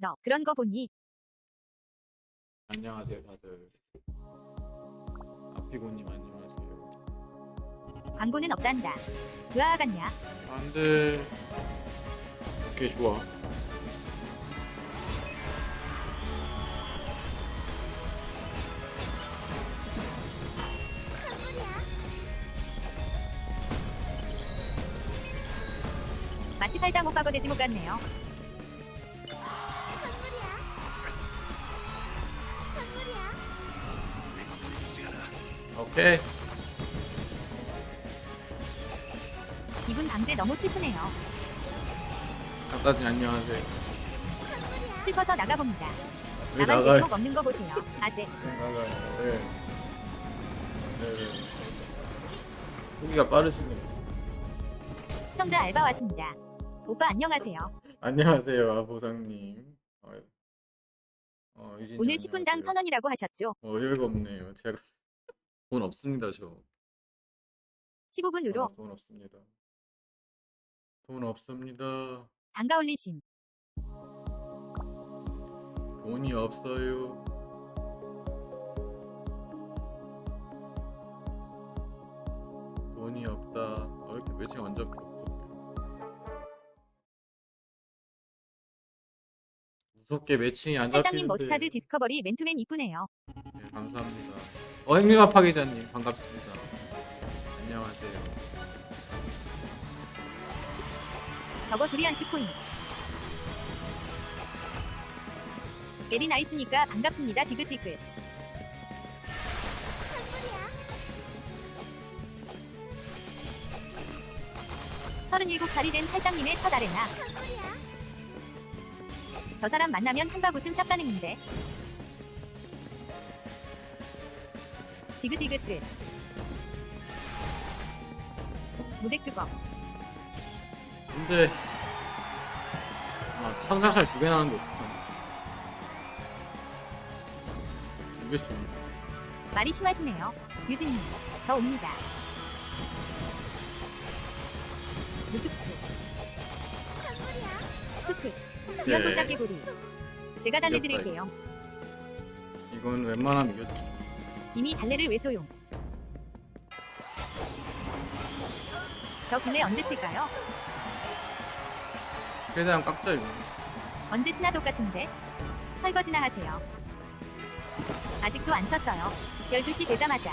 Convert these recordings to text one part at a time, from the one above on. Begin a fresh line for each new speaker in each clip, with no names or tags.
너 그런 거 보니
안녕하세요 다들 아피고님 안녕하세요
광고는 없단다. 으아 같냐?
안돼 오케이 좋아
마치 팔당 오빠가 되지 못 같네요.
오케이
이분 방제 너무 슬프네요.
아까지 안녕하세요
슬퍼서 나가봅니다.
왜
나만
나가요?
제목 없는 거 보세요. 아재.
왜 나가요 네. 네. 후기가 빠르시네요
시청자 알바 왔습니다. 오빠 안녕하세요.
안녕하세요 아보상님 어, 어, 유진님
오늘 10분당
안녕하세요.
1000원이라고 하셨죠?
어이가 없네요 제가 돈 없습니다 저
15분으로
아, 돈 없습니다 돈 없습니다
단가 올리심.
돈이 없어요. 돈이 없다. 어, 이렇게 매칭 안 잡혀. 무섭게 매칭이 안 잡히는데.
머스타드 디스커버리 맨투맨 이쁘네요.
네, 감사합니다. 어, 행리가 파기자님 반갑습니다. 안녕하세요.
저거 두리안 슈코인. 베리 나이스니까 반갑습니다. 디귿디귿. 서른일곱 살이 된 팔당님의 첫 아레나. 저 사람 만나면 웃음 쌉가능인데. 디귿디귿. 무덱 주걱.
근데 아, 성장살 두개 나는데. 이게 좀
말이 심하시네요. 유진님, 저 옵니다. 무뚝뚝. 크크. 귀엽고
네.
짝개구리. 제가 달래드릴게요.
이건 웬만하면 이겼지.
이미 달래를 왜 조용? 저 근래 언제 칠까요?
최대한 깎자 이거.
언제 치나 똑같은데? 설거지나 하세요. 아직도 안 쳤어요. 12시 되자마자.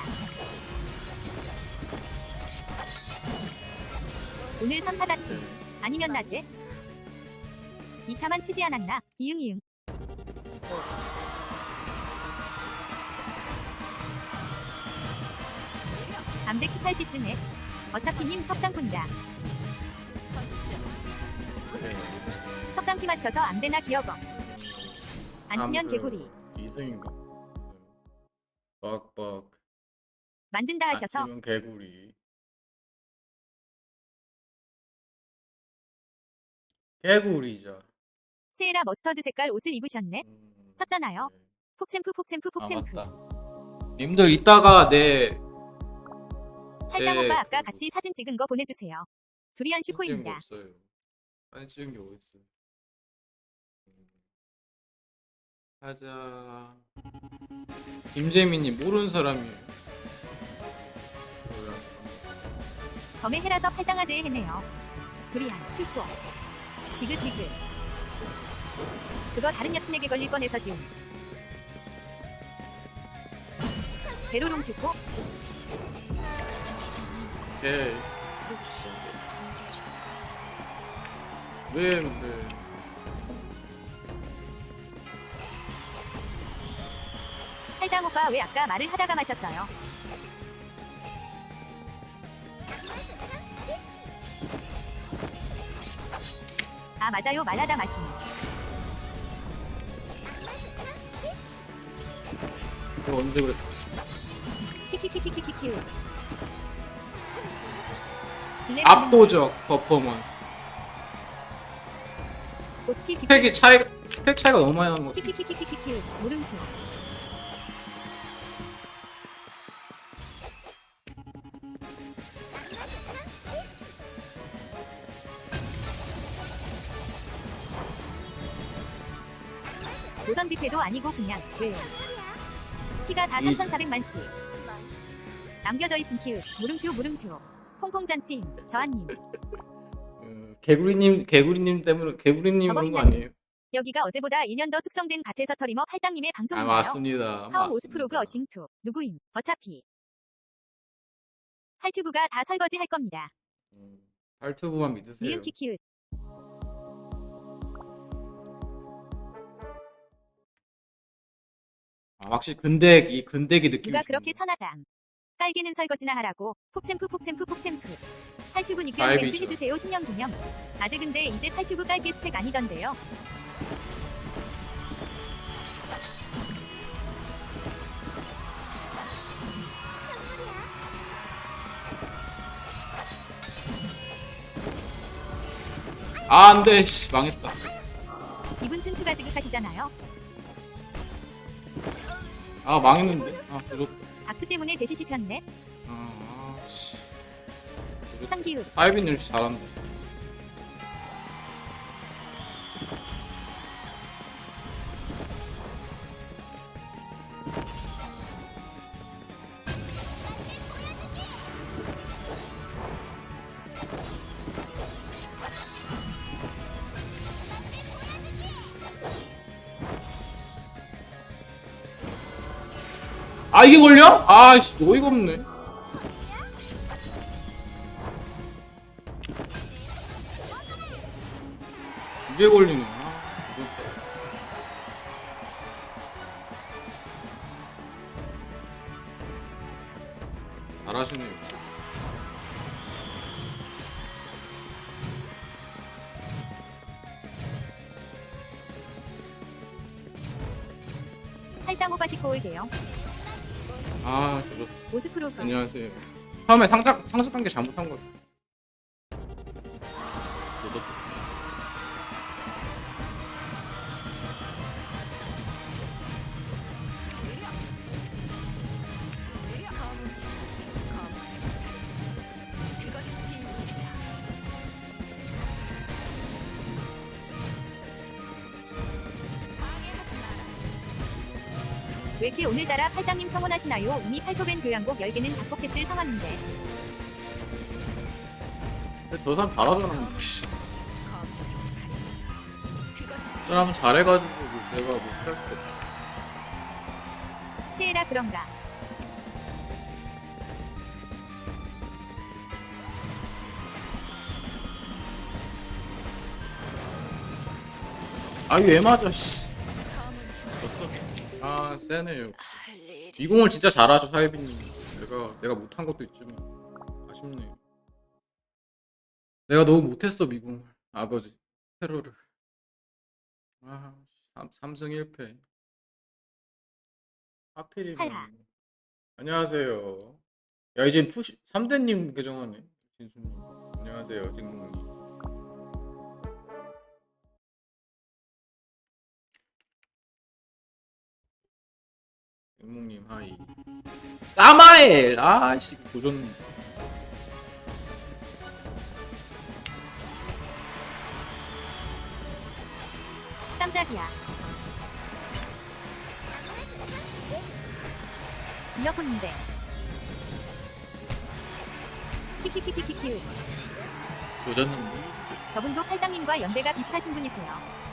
오늘 선파다치.
네.
아니면 낮에? 이타만 치지 않았나? 이응 이응. 밤새 18시쯤에 어차피 님 석상꾼이다.
네.
석상피 맞춰서 안 되나 기어거. 안 치면 개구리.
2승인가? 빡빡.
만든다 하셔서
아침은 개구리. 개구리자.
세에라 머스터드 색깔 옷을 입으셨네.
음,
쳤잖아요.
네.
폭챔프 폭챔프
아
폭챔프.
맞다. 님들 이따가 내
팔당
제-
오빠 아까 같이 사진 찍은 거 보내주세요. 두리안
거
슈코입니다.
없어요. 사진 찍은 게 어딨어? 음. 가자. 김재민님 모르는 사람이에요. 뭐야?
범의 해라서 팔당아재에 했네요. 두리안 슈코. 디귿 디귿. 그거 다른 여친에게 걸릴 뻔해서 지금. 베로롱 슈코.
오케이. 왜 근데?
팔당 오빠 왜 아까 말을 하다가 마셨어요? 아 맞아요 말하다 마시네.
그거 언제 그랬어?
키키키키키키키.
압도적 퍼포먼스.
고스피
스펙이 차이 스펙 차이가 너무 많이 나는.
키키키키키키 물음표. 노선 뷔페도 아니고 그냥 왜요? 피가 다
이-
3,400만씩. 남겨져 있음 키읔. 물음표 물음표. 퐁퐁잔치임. 저한님.
어, 개구리님 개구리님 때문에 개구리님 그런 거 아니에요?
여기가 어제보다 2년 더 숙성된 갓에서 터리머 팔당님의
아
방송인가요?
맞습니다.
하원
맞습니다.
오스프로그 어싱투. 누구임? 어차피. 할튜브가 다 설거지 할 겁니다.
음, 발투브만 믿으세요.
니은 키키읒.
아, 확실히 근데 이 근대기 느낌이
누가 그렇게. 천하담. 딸기는 설거지나 하라고. 폭챔프 폭챔프 폭챔프. 팔튜브
사이비죠.
이벤트 해주세요 10년 기념. 아재 근데 이제 팔튜브 깔기 스펙 아니던데요.
아 안돼 씨 망했다.
이분 춘추가 지극하시잖아요.
아 망했는데. 아 조졌 다.
박스 때문에 대시 씹혔네.
아, 아. 하이빈 씨 잘한다. 이게 걸려? 아씨 어이가 없네. 이게 걸리네. 잘하시네 역시.
오바 씻고 올게요.
아, 저도
오스프로그.
안녕하세요. 처음에 상작 게 잘못한 거.
팔당님 평온하시나요? 이미 팔토벤 교양곡 10개는 작곡했을 상황인데.
저 사람 잘하잖아. 씨. 저 사람 잘해가지고 내가 못할 수가 없어.
세에라 그런가.
아 이거 왜 맞아 씨. 졌어. 아 세네 역시. 미공을 진짜 잘하죠 사이비님. 내가 내가 못한 것도 있지만 아쉽네. 내가 너무 못했어 미공 아버지 테러를. 아 3, 삼승 1패. 하필이면. 안녕하세요. 야 이제 푸시 3대님 계정하네 진수님. 안녕하세요 진국님. 영묵님 하이 까마엘 아씨 조졌네
깜짝이야. 이어폰인데. 키키키키키키.
조졌는데
저분도 팔당님과 연배가 비슷하신 분이세요.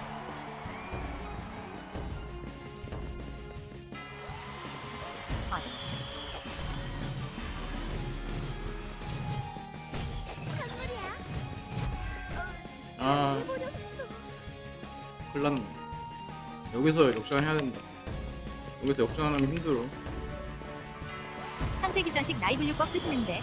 여기서 역전해야 된다 여기서 역전하면 힘들어
상세기 전식 나이블류법 쓰시는데.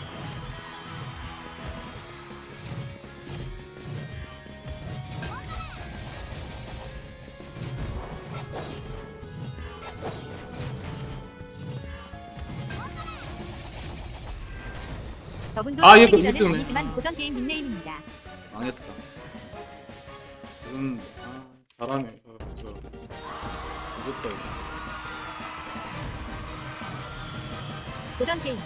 저분도
아, 얘
상세기
그
전은
밑에네.
아니지만 고전 게임 닉네임입니다.
망했다 지금 아 잘하네 무섭다 이거
고전 게임.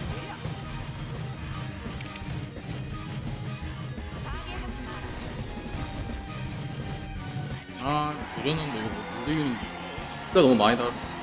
아 조졌는데 이거 못 이기는데 진짜 너무 많이 달았어.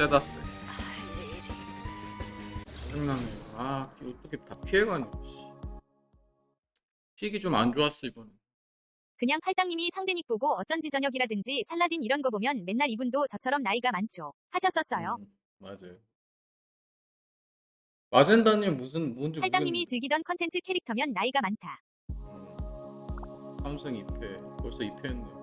세다 세. 짜증나네. 아, 어떻게 다 피해가냐. 씨. 피기 좀안 좋았어, 이번에.
그냥 팔당님이 상대닉 보고 어쩐지 저녁이라든지 살라딘 이런 거 보면 맨날 이분도 저처럼 나이가 많죠. 하셨었어요.
음, 맞아요. 마젠다님 무슨 뭔지
팔당님이
모르겠는데.
즐기던 컨텐츠 캐릭터면 나이가 많다.
음, 삼성 2패. 벌써 2패했네.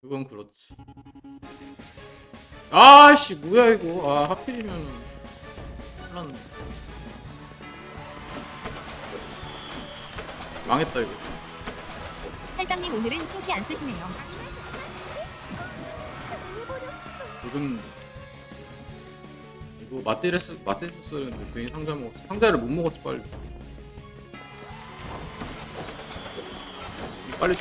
그건 그렇지. 아씨 뭐야 이거. 아 하필이면은. 큰일 났네. 망했다 이거.
팔당님 오늘은 신기 안 쓰시네요.
지금 이거 마테레스 마테레스는 괜히 상자 먹었어. 상자를 못 먹었어 빨리. 이거 빨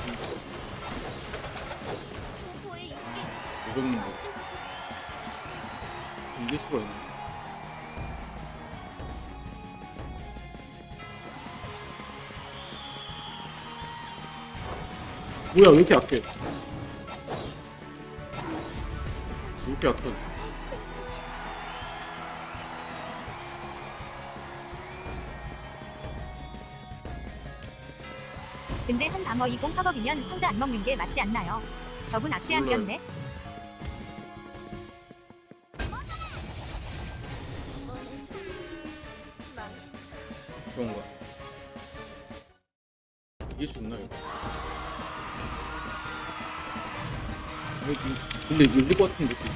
리 좀. 이거는 뭐 이길 수가 있나? 뭐야 왜 이렇게 약해? 왜 이렇게 약해?
근데 한 방어 20 팝업이면 상자 안 먹는 게 맞지 않나요? 저분 악재 안
몰라요.
꼈네.
같은데. 지금.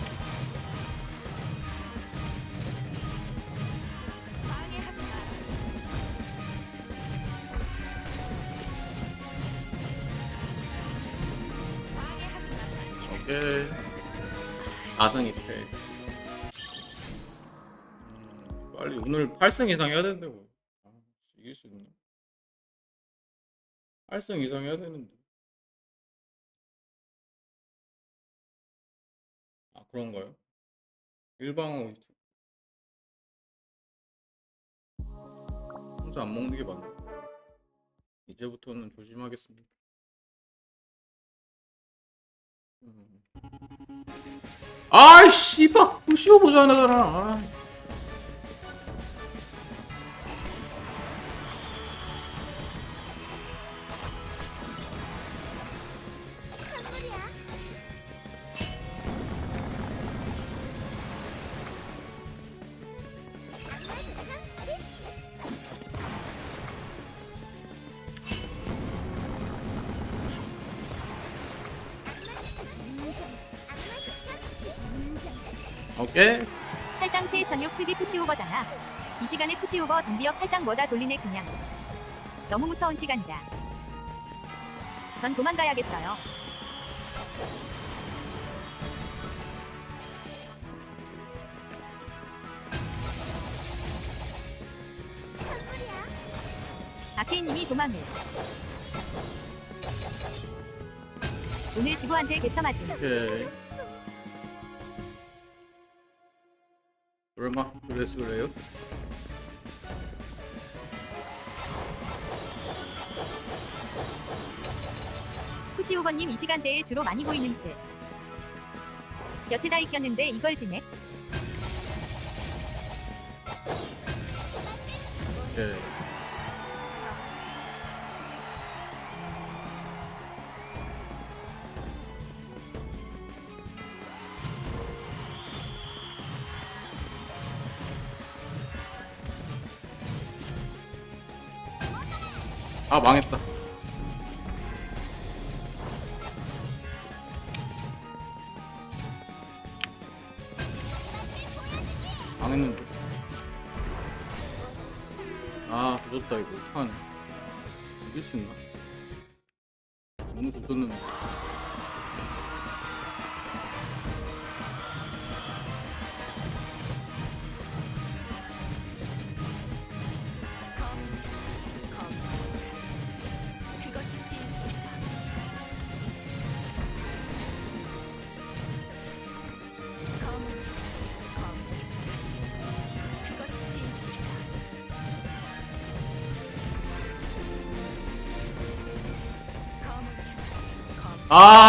오케이. 아성 2패. 음, 빨리 오늘 8승 이상 해야 되는데 뭐. 아, 이길 수 있나? 8승 이상 해야 되는데. 그런가요? 일방어 혼자 안 먹는 게 맞나? 이제부터는 조심하겠습니다. 음. 아이 씨발 부시오 보자잖아. 아. 오케이.
팔당새 전욕 수비 푸시오버잖아. 이 시간에 푸시오버 정비업 팔당 뭐다 돌리네 그냥. 너무 무서운 시간이다. 전 도망가야겠어요. 아케인님이 도망을. 오늘 지구한테 개처맞음.
오케이. 얼마? 그래서 그래요?
푸시오버님 이 시간대에 주로 많이 보이는 듯. 여태 다 익혔는데 이걸 지네.
오 아 망했다. 망했는데. 아 조졌다 이거. 어떡하네. 이길 수 있나? 너무 조졌는데.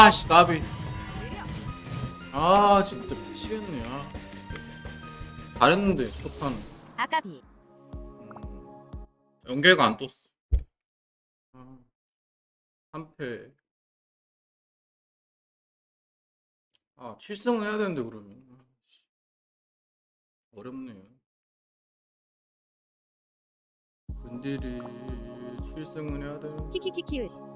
아씨 나비. 아 진짜 미치겠네 아. 잘했는데 쇼파는.
아까비.
음, 연계가 안 떴어. 아, 한패. 아 7승을 해야 되는데 그러면. 아, 어렵네요. 근딜이 7승을 해야 돼
키키키키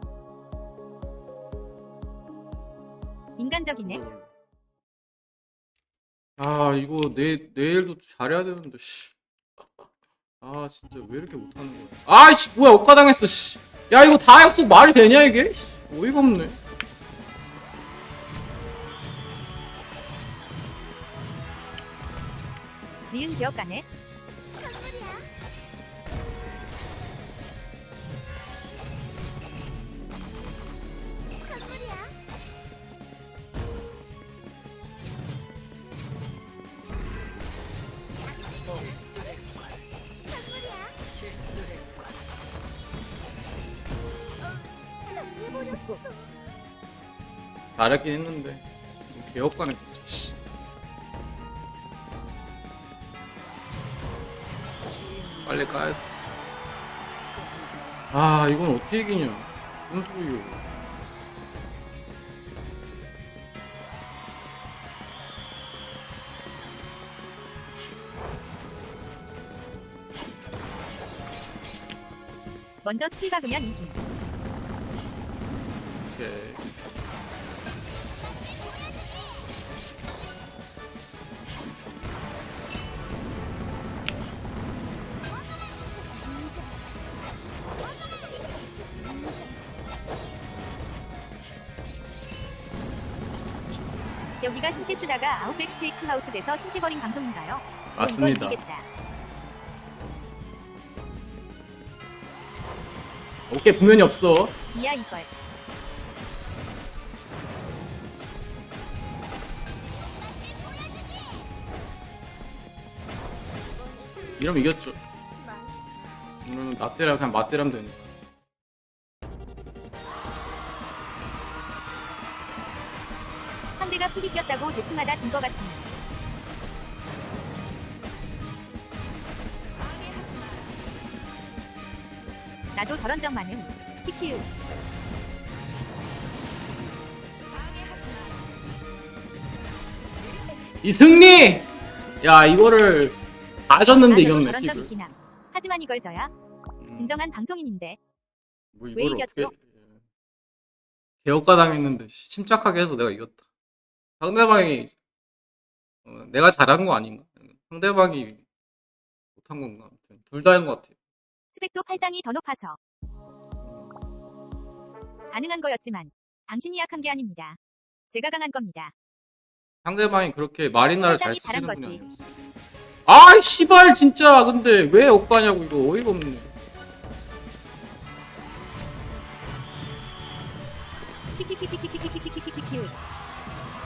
인간적이네.
음. 아 이거 내 내일도 잘해야 되는데 씨. 아 진짜 왜 이렇게 못하는 거야? 아씨 뭐야 억가당했어 씨. 야 이거 다 약속 말이 되냐 이게? 씨, 어이가 없네.
니은 기억 안 해?
잘했긴 했는데 개업가는 빨리 가야 돼. 아 이건 어떻게 이기냐? 무슨 소리요?
먼저 스틸 박으면 이김
오케이.
제가 신캐 쓰다가 아웃백 스테이크 하우스 돼서 신캐버린 방송인가요?
맞습니다. 오케이 분면이 없어.
이야 이걸.
이러면 이겼죠. 이러면 라떼랑 그냥 맞대라면 되니까.
상대가 픽이 꼈다고 대충 하다 진 것 같습니다. 나도 저런 적 많음. 키키우.
이 승리! 야 이거를 다 졌는데 이겼네
저런 적 있긴 함. 하지만 이걸 져야
음.
진정한 방송인인데
뭐
왜
이걸
이겼죠?
어떻게 예. 개업가 당했는데 씨, 침착하게 해서 내가 이겼다 상대방이 어, 내가 잘한 거 아닌가? 상대방이 못한 건가? 아무튼 둘 다인 것 같아요.
스펙도 팔당이 더 높아서 가능한 거였지만 당신이 약한 게 아닙니다. 제가 강한 겁니다.
상대방이 그렇게 마리나를 잘 쓰는
바란
분이
거지.
아니었어. 아, 씨발 진짜. 근데 왜 억까냐고 이거 어이가 없네.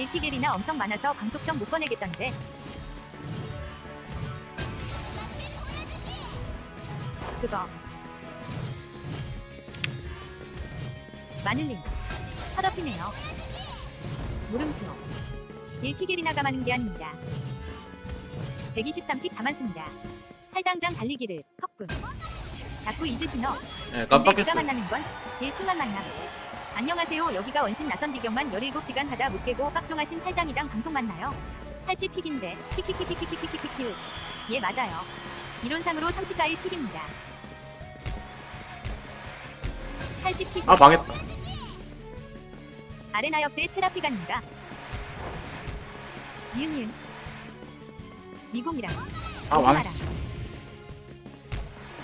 빌티겔이나 엄청 많아서 광속성 못 꺼내겠던데. 그거. 마늘링. 화덮이네요. 물음표. 빌티겔이나 감하는 게 아닙니다. 123픽 담았습니다. 할당장 달리기를 턱분. 자꾸 잊으시노
네, 깜빡했어
만나는 건? 빌풀만 만나. 안녕하세요. 여기가 원신 나선 비경만 17시간 하다 못 깨고 빡종하신 탈당이당 방송 맞나요? 80픽인데 키키키키키키키키키키 예 맞아요. 이론상으로 30가일 픽입니다. 80픽.
아 망했다.
아레나 역대 최다 픽입니다. 윤윤 미국이랑.
아 망했어.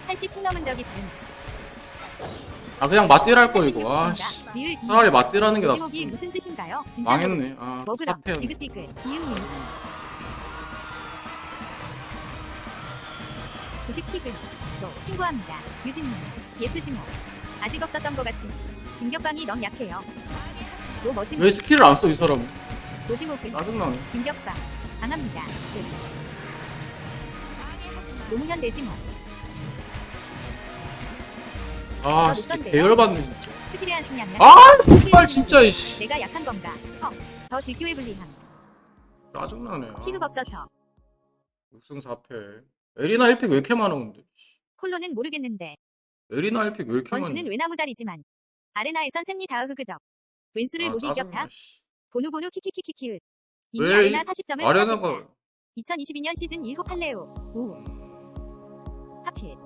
80픽 넘은 적 있음.
아 그냥 맞대랄 걸 이거. 아씨. 차라리 맞대라는 게
낫지. 무슨 뜻인가요?
망했네. 아
스타페어 90티글 신고합니다. 유진님. 예스지모 뭐. 아직 없었던 것 같은. 진격방이 너무 약해요. 뭐
왜 스킬을 안 써 이 사람? 짜증나네.
진격광. 강합니다. 네. 노무현 대지모.
아, 아, 진짜 개열받네. 아, 폭발 진짜 이씨.
내가 약한 건가? 어, 더 디큐에 불리함.
짜증나네. 아.
피급 없어서.
육성 4패. 에리나 1픽 왜 이렇게 많아 근데?
콜로는 모르겠는데.
에리나 1픽 왜 이렇게 많아.
원수는 외나무다리지만. 아레나에선 샘니 다 흐그덕. 왼수를 아, 목이 격다. 보노보노 키키키키키. 이미
왜
아레나 40점을
아레나가...
2022년 시즌 1호 팔레오. 우. 음. 하필.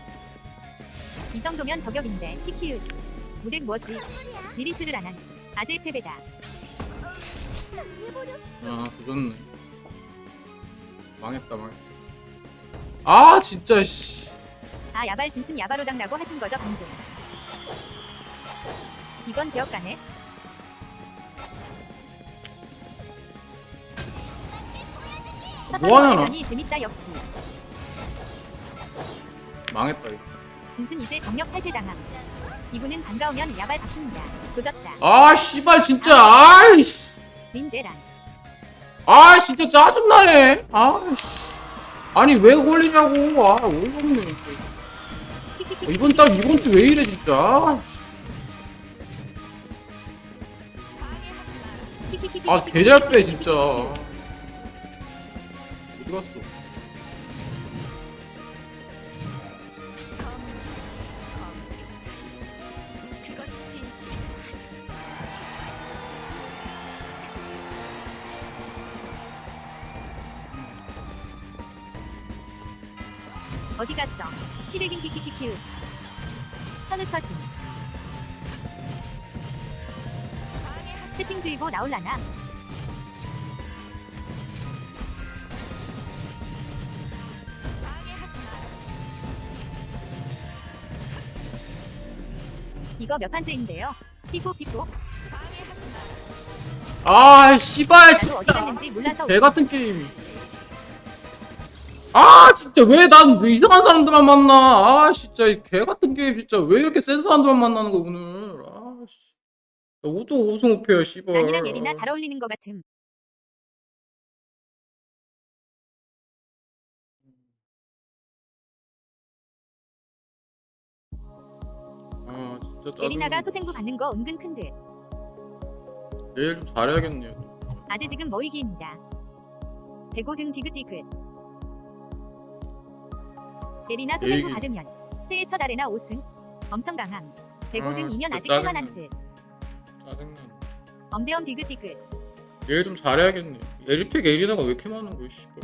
정도면 저격인데 키키읒 무덱 뭐지? 리리스를 안한. 아재 패배다.
아 조졌네. 망했다 망했어. 아 진짜 씨.
아 야발 진순 야바로당라고 하신 거죠 방금? 이건 개혁가네
뭐하냐, 나?
니 재밌다 역시.
망했다 이거
진순 이제 경력 탈퇴당함. 이분은 반가우면 야발 바뀝니다. 조졌다.
아 씨발 진짜. 아이씨.
린데란.
아 진짜 짜증나네. 아이씨. 아니 왜 걸리냐고. 아 어이가 없네.
키키키
어, 이번 달 이번 주 왜 이래 진짜. 아,
키키키키
아 개잘 빼 진짜. 어디 갔어
어디 갔어? 티베긴 키키키키읒 현우 터짐 채팅주의보 나올라나? 이거 몇 판째인데요? 피포 피포
아 씨발
몰라서
개 같은 게임 아 진짜 왜 난 왜 이상한 사람들만 만나? 아 진짜 이 개 같은 게임 진짜 왜 이렇게 센 사람들만 만나는 거 오늘? 아씨. 우도 우승호패야 씨발.
난이랑 예리나 잘 어울리는 것 같음.
아 진짜 짜증나.
예리나가 소생부 받는 거 은근 큰듯
내일 좀 잘해야겠네요
아재 지금 머위기입니다. 배고 등 디귿디귿. 예리나 소생부
얘기-
받으면 새해 첫 아레나 5승. 엄청 강함. 배고
아,
등이면
진짜
아직 할만한
짜증나.
듯.
짜증나
엄대엄 디귿디귿.
내일 좀 잘해야겠네 에리팩 에리나가 왜 이렇게 많은 거야 씨발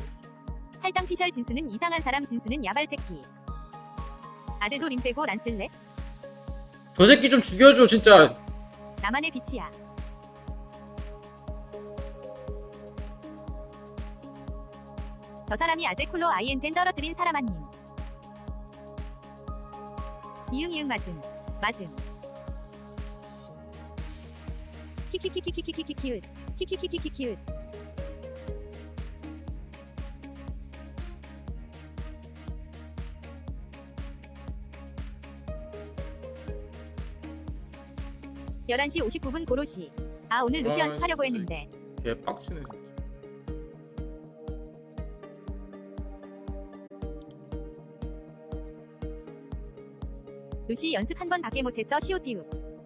할당 피셜 진수는 이상한 사람 진수는 야발 새끼. 아재도 림 빼고 란 쓸래?
저 새끼 좀 죽여줘 진짜
나만의 빛이야. 저 사람이 아재 쿨로 아이엔텐 떨어뜨린 사람 아님. 이응 이응 맞음 맞음 키키키키키키키키키웃 키키키키키키웃 열한 시 59분 고로시 아 오늘 루시언스 하려고 했는데
개빡치네 진짜.
시 연습 한 번 밖에 못했어 시옷 비읍.